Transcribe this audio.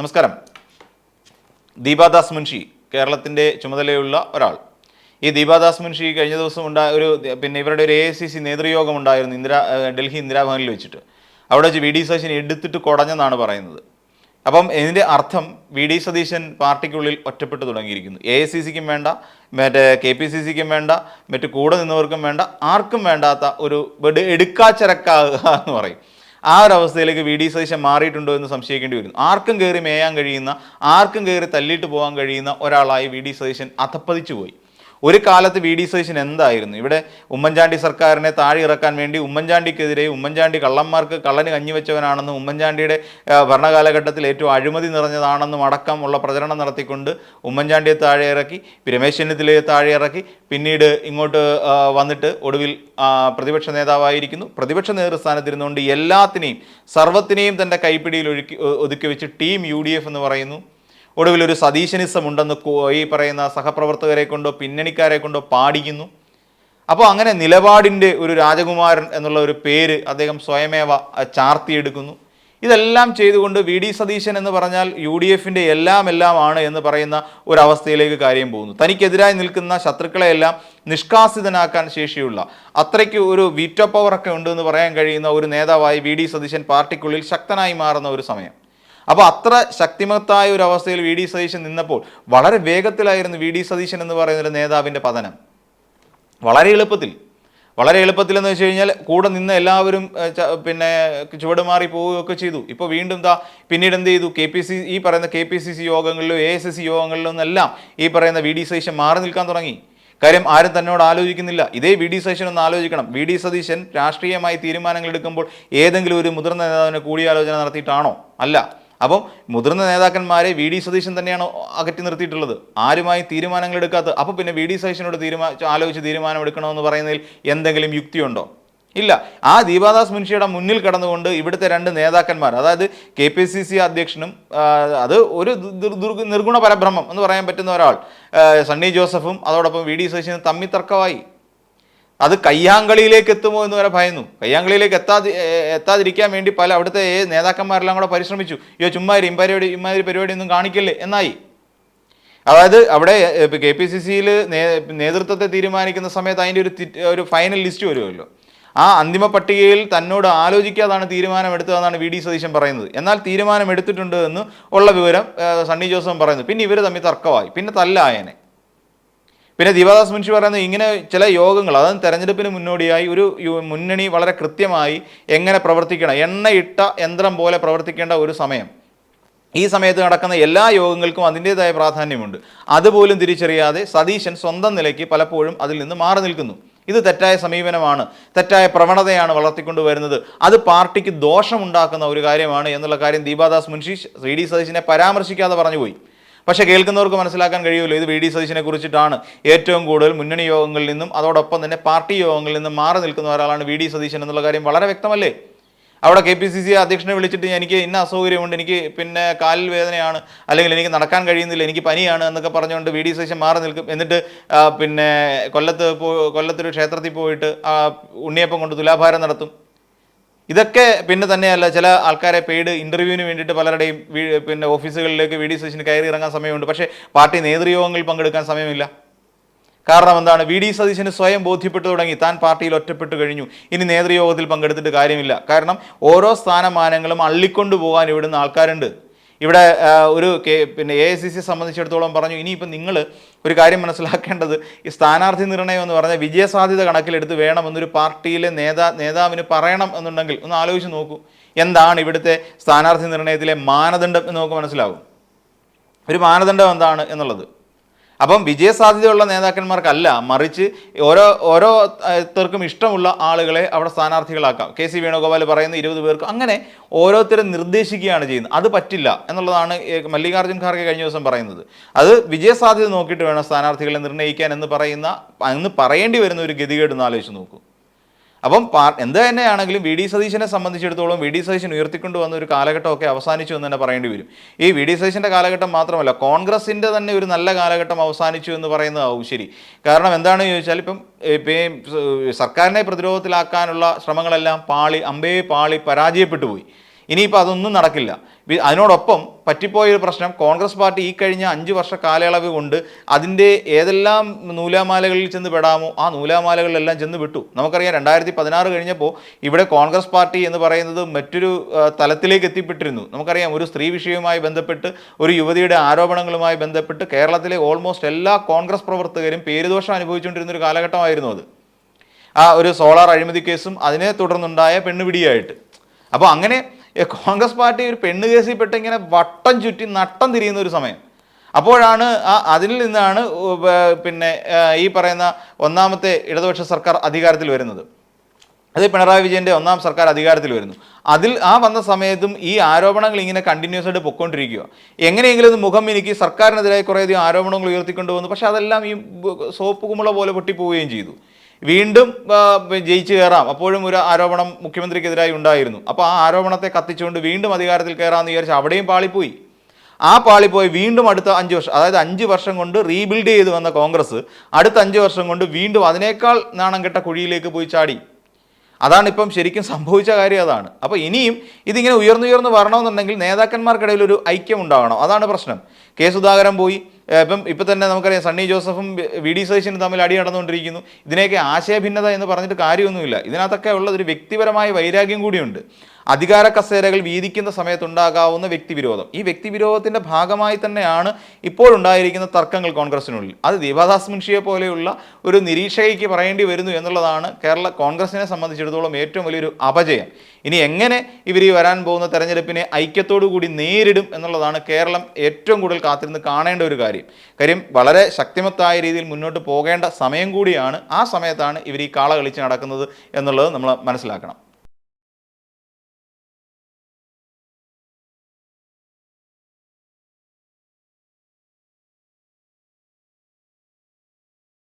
നമസ്കാരം. ദീപാദാസ് മുൻഷി കേരളത്തിന്റെ ചുമതലയുള്ള ഒരാൾ. ഈ ദീപാദാസ് മുൻഷി കഴിഞ്ഞ ദിവസം ഉണ്ടായ ഒരു പിന്നെ ഇവരുടെ ഒരു എ ഐ സി സി നേതൃയോഗം ഉണ്ടായിരുന്നു ഇന്ദിരാ ഡൽഹി ഇന്ദിരാഭവനിൽ വെച്ചിട്ട്. അവിടെ വെച്ച് വി ഡി സതീശൻ എടുത്തിട്ട് കുടഞ്ഞെന്നാണ് പറയുന്നത്. അപ്പം ഇതിന്റെ അർത്ഥം വി ഡി സതീശൻ പാർട്ടിക്കുള്ളിൽ ഒറ്റപ്പെട്ട് തുടങ്ങിയിരിക്കുന്നു. എ ഐ സി സിക്കും വേണ്ട മറ്റേ കെ പി സി സിക്കും വേണ്ട മറ്റു കൂടെ നിന്നവർക്കും വേണ്ട ആർക്കും വേണ്ടാത്ത ഒരു എടുക്കാച്ചരക്കാകുക എന്ന് പറയും. ആ ഒരു അവസ്ഥയിലേക്ക് വി ഡി സതീശൻ മാറിയിട്ടുണ്ടോ എന്ന് സംശയിക്കേണ്ടി വരുന്നു. ആർക്കും കയറി മേയാൻ കഴിയുന്ന ആർക്കും കയറി തല്ലിയിട്ട് പോകാൻ കഴിയുന്ന ഒരാളായി വി ഡി സതീശൻ അധപ്പതിച്ചു പോയി ഒരു കാലത്ത് വി ഡി സതീശൻ എന്തായിരുന്നു? ഇവിടെ ഉമ്മൻചാണ്ടി സർക്കാരിനെ താഴെ ഇറക്കാൻ വേണ്ടി ഉമ്മൻചാണ്ടിക്കെതിരെ ഉമ്മൻചാണ്ടി കള്ളന്മാർക്ക് കള്ളന് കഞ്ഞിവെച്ചവനാണെന്നും ഉമ്മൻചാണ്ടിയുടെ ഭരണകാലഘട്ടത്തിൽ ഏറ്റവും അഴിമതി നിറഞ്ഞതാണെന്നും അടക്കമുള്ള പ്രചരണം നടത്തിക്കൊണ്ട് ഉമ്മൻചാണ്ടിയെ താഴെ ഇറക്കി രമേശ് ചെന്നിത്തലയെ താഴെ ഇറക്കി പിന്നീട് ഇങ്ങോട്ട് വന്നിട്ട് ഒടുവിൽ പ്രതിപക്ഷ നേതാവായിരിക്കുന്നു. പ്രതിപക്ഷ നേതൃസ്ഥാനത്തിരുന്നുകൊണ്ട് എല്ലാത്തിനെയും സർവത്തിനെയും തന്റെ കൈപ്പിടിയിൽ ഒഴുക്കി ഒതുക്കി വെച്ച് ടീം യു എന്ന് പറയുന്നു. ഒടുവിൽ ഒരു സതീശനിസം ഉണ്ടെന്ന് ഈ പറയുന്ന സഹപ്രവർത്തകരെ കൊണ്ടോ പിന്നണിക്കാരെ കൊണ്ടോ പാടിക്കുന്നു. അപ്പോൾ അങ്ങനെ നിലപാടിന്റെ ഒരു രാജകുമാരൻ എന്നുള്ള ഒരു പേര് അദ്ദേഹം സ്വയമേവ ചാർത്തിയെടുക്കുന്നു. ഇതെല്ലാം ചെയ്തുകൊണ്ട് വി ഡി സതീശൻ എന്ന് പറഞ്ഞാൽ യു ഡി എഫിന്റെ എല്ലാം ആണ് എന്ന് പറയുന്ന ഒരവസ്ഥയിലേക്ക് കാര്യം പോകുന്നു. തനിക്കെതിരായി നിൽക്കുന്ന ശത്രുക്കളെയെല്ലാം നിഷ്കാസിതനാക്കാൻ ശേഷിയുള്ള അത്രയ്ക്ക് ഒരു വീറ്റോ പവറൊക്കെ ഉണ്ടെന്ന് ഉണ്ട് പറയാൻ കഴിയുന്ന ഒരു നേതാവായി വി ഡി സതീശൻ പാർട്ടിക്കുള്ളിൽ ശക്തനായി മാറുന്ന ഒരു സമയം. അപ്പോൾ അത്ര ശക്തിമത്തായ ഒരു അവസ്ഥയിൽ വി ഡി സതീശൻ നിന്നപ്പോൾ വളരെ വേഗത്തിലായിരുന്നു വി ഡി സതീശൻ എന്ന് പറയുന്ന ഒരു നേതാവിന്റെ പതനം. വളരെ എളുപ്പത്തിൽ. വളരെ എളുപ്പത്തിൽ എന്ന് വെച്ച് കഴിഞ്ഞാൽ കൂടെ നിന്ന് എല്ലാവരും പിന്നെ ചുവട് മാറി പോവുകയൊക്കെ ചെയ്തു. ഇപ്പോൾ വീണ്ടും എന്താ പിന്നീട് എന്ത് ചെയ്തു? കെ പി സി ഈ പറയുന്ന കെ പി സി സി യോഗങ്ങളിലും എ എസ് എസ് സി യോഗങ്ങളിലും എല്ലാം ഈ പറയുന്ന വി ഡി സതീശൻ മാറി നിൽക്കാൻ തുടങ്ങി. കാര്യം ആരും തന്നോട് ആലോചിക്കുന്നില്ല. ഇതേ വി ഡി സതീശൻ ഒന്ന് ആലോചിക്കണം. വി ഡി സതീശൻ രാഷ്ട്രീയമായി തീരുമാനങ്ങൾ എടുക്കുമ്പോൾ ഏതെങ്കിലും ഒരു മുതിർന്ന നേതാവിനെ കൂടിയാലോചന നടത്തിയിട്ടാണോ? അല്ല. അപ്പം മുതിർന്ന നേതാക്കന്മാരെ വി ഡി സതീശൻ തന്നെയാണ് അകറ്റി നിർത്തിയിട്ടുള്ളത്. ആരുമായി തീരുമാനങ്ങൾ എടുക്കാത്ത അപ്പോൾ പിന്നെ വി ഡി സതീശനോട് തീരുമാനം ആലോചിച്ച് തീരുമാനം എടുക്കണമെന്ന് പറയുന്നതിൽ എന്തെങ്കിലും യുക്തിയുണ്ടോ? ഇല്ല. ആ ദീപാദാസ് മുൻഷിയുടെ മുന്നിൽ കടന്നുകൊണ്ട് ഇവിടുത്തെ രണ്ട് നേതാക്കന്മാർ അതായത് കെ പി സി സി അധ്യക്ഷനും അത് ഒരു നിർഗുണ പരബ്രഹ്മം എന്ന് പറയാൻ പറ്റുന്ന ഒരാൾ സണ്ണി ജോസഫും അതോടൊപ്പം വി ഡി സതീശനും തമ്മിൽ തർക്കമായി. അത് കയ്യാങ്കളിയിലേക്ക് എത്തുമോ എന്ന് വരെ ഭയന്നു. കയ്യാങ്കളിയിലേക്ക് എത്താതി എത്താതിരിക്കാൻ വേണ്ടി പല അവിടുത്തെ നേതാക്കന്മാരെല്ലാം കൂടെ പരിശ്രമിച്ചു. അയ്യോ ചുമ്മാ ഇരി, ഇമ്മാതിരി പരിപാടിയൊന്നും കാണിക്കല്ലേ? എന്നായി. അതായത് അവിടെ കെ പി സി സിയിൽ നേതൃത്വത്തെ തീരുമാനിക്കുന്ന സമയത്ത് അതിന്റെ ഒരു ഒരു ഫൈനൽ ലിസ്റ്റ് വരുമല്ലോ. ആ അന്തിമ പട്ടികയിൽ തന്നോട് ആലോചിക്കാതാണ് തീരുമാനമെടുത്തതെന്നാണ് വി ഡി സതീശൻ പറയുന്നത്. എന്നാൽ തീരുമാനമെടുത്തിട്ടുണ്ട് എന്ന് ഉള്ള വിവരം സണ്ണി ജോസഫ് പറയുന്നു. പിന്നെ ഇവർ തമ്മിൽ തർക്കമായി. പിന്നെ തല്ലായനെ. പിന്നെ ദിവാദാസ് മുൻഷി പറയുന്നത് ഇങ്ങനെ ചില യോഗങ്ങൾ അതായത് തെരഞ്ഞെടുപ്പിന് മുന്നോടിയായി ഒരു മുന്നണി വളരെ കൃത്യമായി എങ്ങനെ പ്രവർത്തിക്കണം എണ്ണയിട്ട യന്ത്രം പോലെ പ്രവർത്തിക്കേണ്ട ഒരു സമയം. ഈ സമയത്ത് നടക്കുന്ന എല്ലാ യോഗങ്ങൾക്കും അതിന്റേതായ പ്രാധാന്യമുണ്ട്. അതുപോലും തിരിച്ചറിയാതെ സതീശൻ സ്വന്തം നിലയ്ക്ക് പലപ്പോഴും അതിൽ നിന്ന് മാറി നിൽക്കുന്നു. ഇത് തെറ്റായ സമീപനമാണ് തെറ്റായ പ്രവണതയാണ് വളർത്തിക്കൊണ്ട് വരുന്നത്. അത് പാർട്ടിക്ക് ദോഷമുണ്ടാക്കുന്ന ഒരു കാര്യമാണ് എന്നുള്ള കാര്യം ദീപാദാസ് മുൻഷി ശ്രീ ഡി സതീശനെ പരാമർശിക്കാതെ പറഞ്ഞുപോയി പക്ഷേ കേൾക്കുന്നവർക്ക് മനസ്സിലാക്കാൻ കഴിയുമല്ലോ ഇത് വി ഡി സതീശനെ കുറിച്ചിട്ടാണ് ഏറ്റവും കൂടുതൽ മുന്നണി യോഗങ്ങളിൽ നിന്നും അതോടൊപ്പം തന്നെ പാർട്ടി യോഗങ്ങളിൽ നിന്നും മാറി നിൽക്കുന്ന ഒരാളാണ് വി ഡി സതീശൻ എന്നുള്ള കാര്യം വളരെ വ്യക്തമല്ലേ? അവിടെ കെ പി സി സി അധ്യക്ഷനെ വിളിച്ചിട്ട് എനിക്ക് ഇന്ന അസൗകര്യമുണ്ട് എനിക്ക് പിന്നെ കാലിൽ വേദനയാണ് അല്ലെങ്കിൽ എനിക്ക് നടക്കാൻ കഴിയുന്നില്ല എനിക്ക് പനിയാണ് എന്നൊക്കെ പറഞ്ഞുകൊണ്ട് വി ഡി സതീശൻ മാറി നിൽക്കും. എന്നിട്ട് പിന്നെ കൊല്ലത്ത് കൊല്ലത്തൊരു ക്ഷേത്രത്തിൽ പോയിട്ട് ഉണ്ണിയപ്പം കൊണ്ട് തുലാഭാരം നടത്തും. ഇതൊക്കെ പിന്നെ തന്നെയല്ല ചില ആൾക്കാരെ പെയ്ഡ് ഇന്റർവ്യൂവിന് വേണ്ടിയിട്ട് പലരുടെയും പിന്നെ ഓഫീസുകളിലേക്ക് വി ഡി സതീശന് കയറി ഇറങ്ങാൻ സമയമുണ്ട്. പക്ഷേ പാർട്ടി നേതൃയോഗങ്ങളിൽ പങ്കെടുക്കാൻ സമയമില്ല. കാരണം എന്താണ്? വി. ഡി. സതീശന് സ്വയം ബോധ്യപ്പെട്ടു തുടങ്ങി. താൻ പാർട്ടിയിൽ ഒറ്റപ്പെട്ടു കഴിഞ്ഞു. ഇനി നേതൃയോഗത്തിൽ പങ്കെടുത്തിട്ട് കാര്യമില്ല. കാരണം ഓരോ സ്ഥാനമാനങ്ങളും അള്ളിക്കൊണ്ടു പോകാൻ ഇവിടുന്ന് ആൾക്കാരുണ്ട്. ഇവിടെ ഒരു പിന്നെ എ ഐ സി സി സംബന്ധിച്ചിടത്തോളം പറഞ്ഞു ഇനിയിപ്പോൾ നിങ്ങൾ ഒരു കാര്യം മനസ്സിലാക്കേണ്ടത് ഈ സ്ഥാനാർത്ഥി നിർണയം എന്ന് പറഞ്ഞാൽ വിജയസാധ്യത കണക്കിലെടുത്ത് വേണമെന്നൊരു പാർട്ടിയിലെ നേതാ നേതാവിന് പറയണം എന്നുണ്ടെങ്കിൽ ഒന്ന് ആലോചിച്ച് നോക്കൂ. എന്താണ് ഇവിടുത്തെ സ്ഥാനാർത്ഥി നിർണയത്തിലെ മാനദണ്ഡം എന്ന് നമുക്ക് മനസ്സിലാകും. ഒരു മാനദണ്ഡം എന്താണ് എന്നുള്ളത്? അപ്പം വിജയസാധ്യതയുള്ള നേതാക്കന്മാർക്കല്ല മറിച്ച് ഓരോ ഓരോ ഓരോരുത്തർക്കും ഇഷ്ടമുള്ള ആളുകളെ അവിടെ സ്ഥാനാർത്ഥികളാക്കാം. കെ സി വേണുഗോപാൽ പറയുന്ന ഇരുപത് പേർക്ക് അങ്ങനെ ഓരോരുത്തരും നിർദ്ദേശിക്കുകയാണ് ചെയ്യുന്നത്. അത് പറ്റില്ല എന്നുള്ളതാണ് മല്ലികാർജുൻ ഖാർഗെ കഴിഞ്ഞ ദിവസം പറയുന്നത്. അത് വിജയസാധ്യത നോക്കിയിട്ട് വേണം സ്ഥാനാർത്ഥികളെ നിർണയിക്കാൻ എന്ന് പറയുന്ന എന്ന് പറയേണ്ടി വരുന്ന ഒരു ഗതികേട് ഒന്ന് ആലോചിച്ച് നോക്കൂ. അപ്പം പാർ എന്ത് തന്നെയാണെങ്കിലും വി ഡി സതീശനെ സംബന്ധിച്ചിടത്തോളം വി ഡി സതീശൻ ഉയർത്തിക്കൊണ്ട് വന്ന ഒരു കാലഘട്ടമൊക്കെ അവസാനിച്ചു എന്ന് തന്നെ പറയേണ്ടി വരും. ഈ വി ഡി സതീശന്റെ കാലഘട്ടം മാത്രമല്ല കോൺഗ്രസിന്റെ തന്നെ ഒരു നല്ല കാലഘട്ടം അവസാനിച്ചു എന്ന് പറയുന്നതാവും ശരി. കാരണം എന്താണെന്ന് ചോദിച്ചാൽ ഇപ്പം ഇപ്പം സർക്കാരിനെ പ്രതിരോധത്തിലാക്കാനുള്ള ശ്രമങ്ങളെല്ലാം പാളി അമ്പേ പാളി പരാജയപ്പെട്ടു പോയി. ഇനിയിപ്പോൾ അതൊന്നും നടക്കില്ല. അതിനോടൊപ്പം പറ്റിപ്പോയ ഒരു പ്രശ്നം കോൺഗ്രസ് പാർട്ടി ഈ കഴിഞ്ഞ അഞ്ച് വർഷ കാലയളവ് കൊണ്ട് അതിന്റെ ഏതെല്ലാം നൂലാമാലകളിൽ ചെന്ന് പെടാമോ ആ നൂലാമാലകളിലെല്ലാം ചെന്ന് വിട്ടു നമുക്കറിയാം രണ്ടായിരത്തി പതിനാറ് കഴിഞ്ഞപ്പോൾ ഇവിടെ കോൺഗ്രസ് പാർട്ടി എന്ന് പറയുന്നത് മറ്റൊരു തലത്തിലേക്ക് എത്തിപ്പെട്ടിരുന്നു. നമുക്കറിയാം ഒരു സ്ത്രീ വിഷയവുമായി ബന്ധപ്പെട്ട് ഒരു യുവതിയുടെ ആരോപണങ്ങളുമായി ബന്ധപ്പെട്ട് കേരളത്തിലെ ഓൾമോസ്റ്റ് എല്ലാ കോൺഗ്രസ് പ്രവർത്തകരും പേരുദോഷം അനുഭവിച്ചുകൊണ്ടിരുന്ന ഒരു കാലഘട്ടമായിരുന്നു അത്. ആ ഒരു സോളാർ അഴിമതി കേസും അതിനെ തുടർന്നുണ്ടായ പെണ്ണുപിടിയായിട്ട്. അപ്പോൾ അങ്ങനെ കോൺഗ്രസ് പാർട്ടി ഒരു പെണ്ണ് കേസിൽ പെട്ട് ഇങ്ങനെ വട്ടം ചുറ്റി നട്ടം തിരിയുന്ന ഒരു സമയം. അപ്പോഴാണ് ആ അതിൽ നിന്നാണ് പിന്നെ ഈ പറയുന്ന ഒന്നാമത്തെ ഇടതുപക്ഷ സർക്കാർ അധികാരത്തിൽ വരുന്നത്. അത് പിണറായി വിജയന്റെ ഒന്നാം സർക്കാർ അധികാരത്തിൽ വരുന്നു. അതിൽ ആ വന്ന സമയത്തും ഈ ആരോപണങ്ങൾ ഇങ്ങനെ കണ്ടിന്യൂസ് ആയിട്ട് പൊക്കോണ്ടിരിക്കുക എങ്ങനെയെങ്കിലും മുഖം എനിക്ക് സർക്കാരിനെതിരായി കുറേയധികം ആരോപണങ്ങൾ ഉയർത്തിക്കൊണ്ടു വന്നു പക്ഷേ അതെല്ലാം ഈ സോപ്പ് കുമ്പള പോലെ പൊട്ടിപ്പോവുകയും ചെയ്തു. വീണ്ടും ജയിച്ചു കയറാം അപ്പോഴും ഒരു ആരോപണം മുഖ്യമന്ത്രിക്കെതിരായി ഉണ്ടായിരുന്നു. അപ്പോൾ ആ ആരോപണത്തെ കത്തിച്ചുകൊണ്ട് വീണ്ടും അധികാരത്തിൽ കയറാമെന്ന് വിചാരിച്ച് അവിടെയും പാളിപ്പോയി. ആ പാളിപ്പോയി വീണ്ടും അടുത്ത അഞ്ച് വർഷം അതായത് അഞ്ച് വർഷം കൊണ്ട് റീബിൽഡ് ചെയ്ത് വന്ന കോൺഗ്രസ് അടുത്ത അഞ്ച് വർഷം കൊണ്ട് വീണ്ടും അതിനേക്കാൾ നാണം കെട്ട കുഴിയിലേക്ക് പോയി ചാടി. അതാണ് ഇപ്പം ശരിക്കും സംഭവിച്ച കാര്യം അതാണ്. അപ്പോൾ ഇനിയും ഇതിങ്ങനെ ഉയർന്നുയർന്ന് വരണമെന്നുണ്ടെങ്കിൽ നേതാക്കന്മാർക്കിടയിൽ ഒരു ഐക്യം ഉണ്ടാവണം. അതാണ് പ്രശ്നം. കെ സുധാകരൻ പോയി ഇപ്പം ഇപ്പം തന്നെ നമുക്കറിയാം സണ്ണി ജോസഫും വി ഡി സതീശനും തമ്മിൽ അടി നടന്നുകൊണ്ടിരിക്കുന്നു. ഇതിനെയൊക്കെ ആശയഭിന്നത എന്ന് പറഞ്ഞിട്ട് കാര്യമൊന്നുമില്ല. ഇതിനകത്തൊക്കെ ഉള്ളതൊരു ഒരു വ്യക്തിപരമായ വൈരാഗ്യം കൂടിയുണ്ട്. അധികാര കസേരകൾ വീതിക്കുന്ന സമയത്തുണ്ടാകാവുന്ന വ്യക്തിവിരോധം. ഈ വ്യക്തിവിരോധത്തിന്റെ ഭാഗമായി തന്നെയാണ് ഇപ്പോഴുണ്ടായിരിക്കുന്ന തർക്കങ്ങൾ കോൺഗ്രസിനുള്ളിൽ അത് ദീപാദാസ് മുൻഷിയെ പോലെയുള്ള ഒരു നിരീക്ഷകയ്ക്ക് പറയേണ്ടി വരുന്നു എന്നുള്ളതാണ് കേരള കോൺഗ്രസിനെ സംബന്ധിച്ചിടത്തോളം ഏറ്റവും വലിയൊരു അപജയം. ഇനി എങ്ങനെ ഇവർ ഈ വരാൻ പോകുന്ന തെരഞ്ഞെടുപ്പിനെ ഐക്യത്തോടു കൂടി നേരിടും എന്നുള്ളതാണ് കേരളം ഏറ്റവും കൂടുതൽ കാത്തിരുന്ന് കാണേണ്ട ഒരു കാര്യം കാര്യം വളരെ ശക്തിമത്തായ രീതിയിൽ മുന്നോട്ട് പോകേണ്ട സമയം കൂടിയാണ് ആ സമയത്താണ് ഇവർ ഈ കാള കളിച്ച് നടക്കുന്നത് എന്നുള്ളത് നമ്മൾ മനസ്സിലാക്കണം.